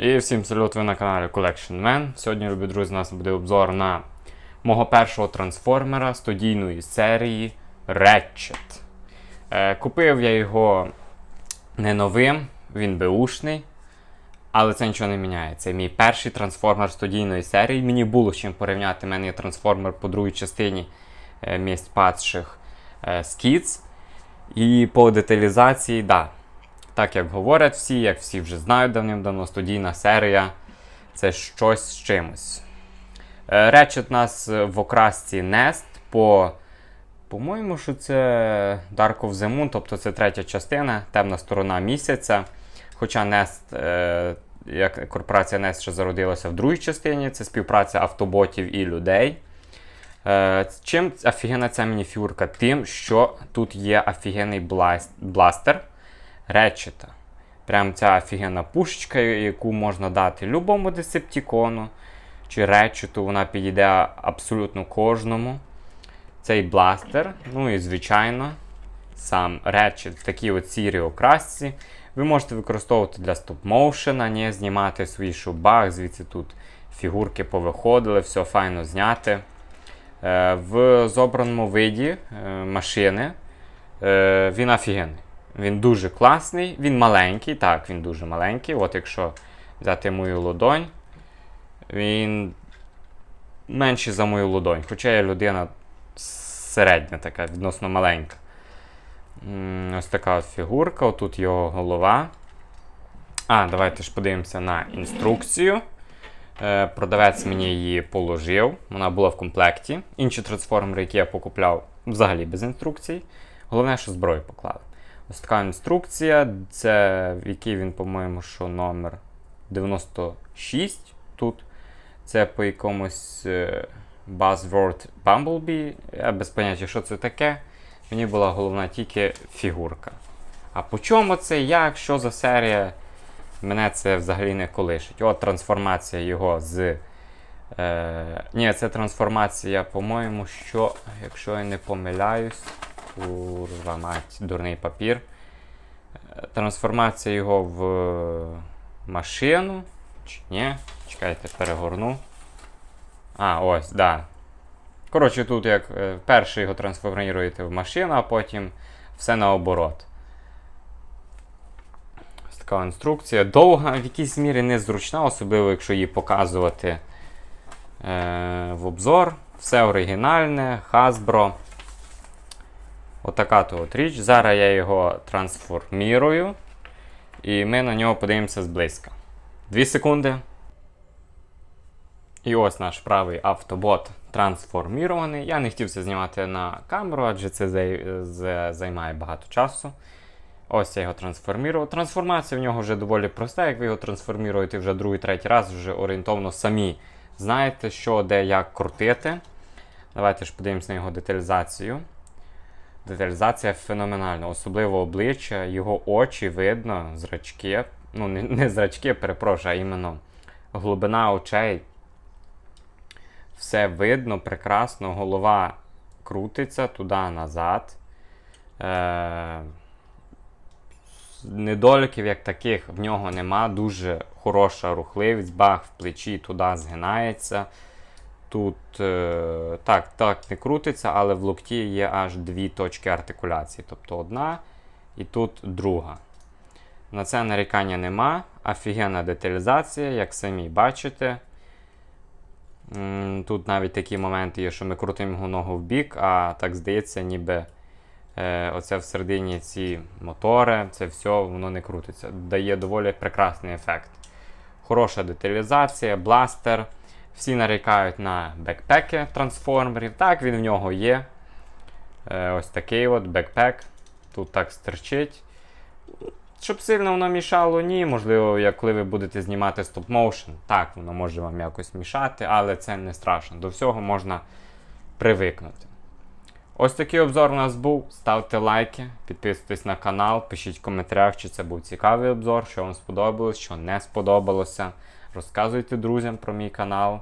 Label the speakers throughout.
Speaker 1: І всім салют, ви на каналі Collection Man. Сьогодні, любі друзі, у нас буде обзор на мого першого трансформера студійної серії Ratchet. Е, купив я його не новим, він беушний. Але це нічого не міняє. Це мій перший трансформер студійної серії. Мені було з чим порівняти. У мене є трансформер по другій частині е, місць падших е, Skits. І по деталізації, да. Так як говорять всі, як всі вже знають давним-давно, студійна серія це щось з чимось. Е, у нас в окрасці Nest по. По-моєму, що це Dark of the Moon, тобто це третя частина, темна сторона місяця. Хоча Nest, е, як корпорація Nest ще зародилася в другій частині, це співпраця автоботів і людей. Е, чим офігенна ця мініфюрка? Тим, що тут є офігенний бластер Речета. Прям ця офігенна пушечка, яку можна дати любому десептікону чи речету, вона підійде абсолютно кожному. Цей бластер, ну і звичайно, сам речет в такій от сірій окрасці. Ви можете використовувати для стоп-моушена, не знімати свій шубах, звідси тут фігурки повиходили, все файно зняти. Е, в зобраному виді е, машини е, він офігенний. Він дуже класний, він маленький, так, він дуже маленький. От якщо взяти мою ладонь, він менший за мою ладонь. Хоча я людина середня, така, відносно маленька. Ось така фігурка, отут його голова. А, давайте ж подивимося на інструкцію. Е, Продавець мені її положив, вона була в комплекті. Інші трансформери, які я покупляв, взагалі без інструкцій. Головне, що зброю поклали. Ось така інструкція, це в він, по-моєму, що номер 96 тут. Це по якомусь е, Buzzword Bumblebee. Я без поняття, що це таке. Мені була головна тільки фігурка. А по чому це, як, що за серія? Мене це взагалі не колишить. От трансформація його з. Е, ні, це трансформація, по-моєму, що, якщо я не помиляюсь, курва мать, дурний папір. Трансформація його в машину. Чи ні? Чекайте, перегорну. А, ось, да. Коротше, тут як е, перший його трансформуєте в машину, а потім все наоборот. Ось така інструкція. Довга, в якійсь мірі незручна, особливо, якщо її показувати е, в обзор. Все оригінальне, Hasbro. Отака то от річ. Зараз я його трансформірую. І ми на нього подивимося зблизька. Дві секунди. І ось наш правий автобот трансформірований. Я не хотів це знімати на камеру, адже це зай- займає багато часу. Ось я його трансформірував. Трансформація в нього вже доволі проста. Як ви його трансформіруєте вже другий, третій раз, вже орієнтовно самі знаєте, що, де, як крутити. Давайте ж подивимося на його деталізацію. Деталізація феноменальна, особливо обличчя, його очі видно, зрачки. Ну, не, не зрачки, перепрошую, а іменно глибина очей. Все видно, прекрасно, голова крутиться туди-назад. Е- недоліків, як таких, в нього нема. Дуже хороша рухливість, баг в плечі туди згинається. Тут е, так, так не крутиться, але в локті є аж дві точки артикуляції. Тобто одна і тут друга. На це нарікання нема. Офігенна деталізація, як самі бачите. Тут навіть такі моменти є, що ми крутимо його ногу в бік, а так здається, ніби е, оце всередині ці мотори, це все воно не крутиться. Дає доволі прекрасний ефект. Хороша деталізація, бластер. Всі нарікають на бекпеки трансформерів. Так, він в нього є. Е, ось такий от бекпек. Тут так стерчить. Щоб сильно воно мішало, ні. Можливо, як коли ви будете знімати стоп-моушен, так, воно може вам якось мішати, але це не страшно. До всього можна привикнути. Ось такий обзор у нас був. Ставте лайки, підписуйтесь на канал, пишіть в коментарях, чи це був цікавий обзор, що вам сподобалось, що не сподобалося. Розказуйте друзям про мій канал.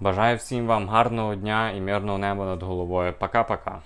Speaker 1: Бажаю всім вам гарного дня і мирного неба над головою. Пока-пока.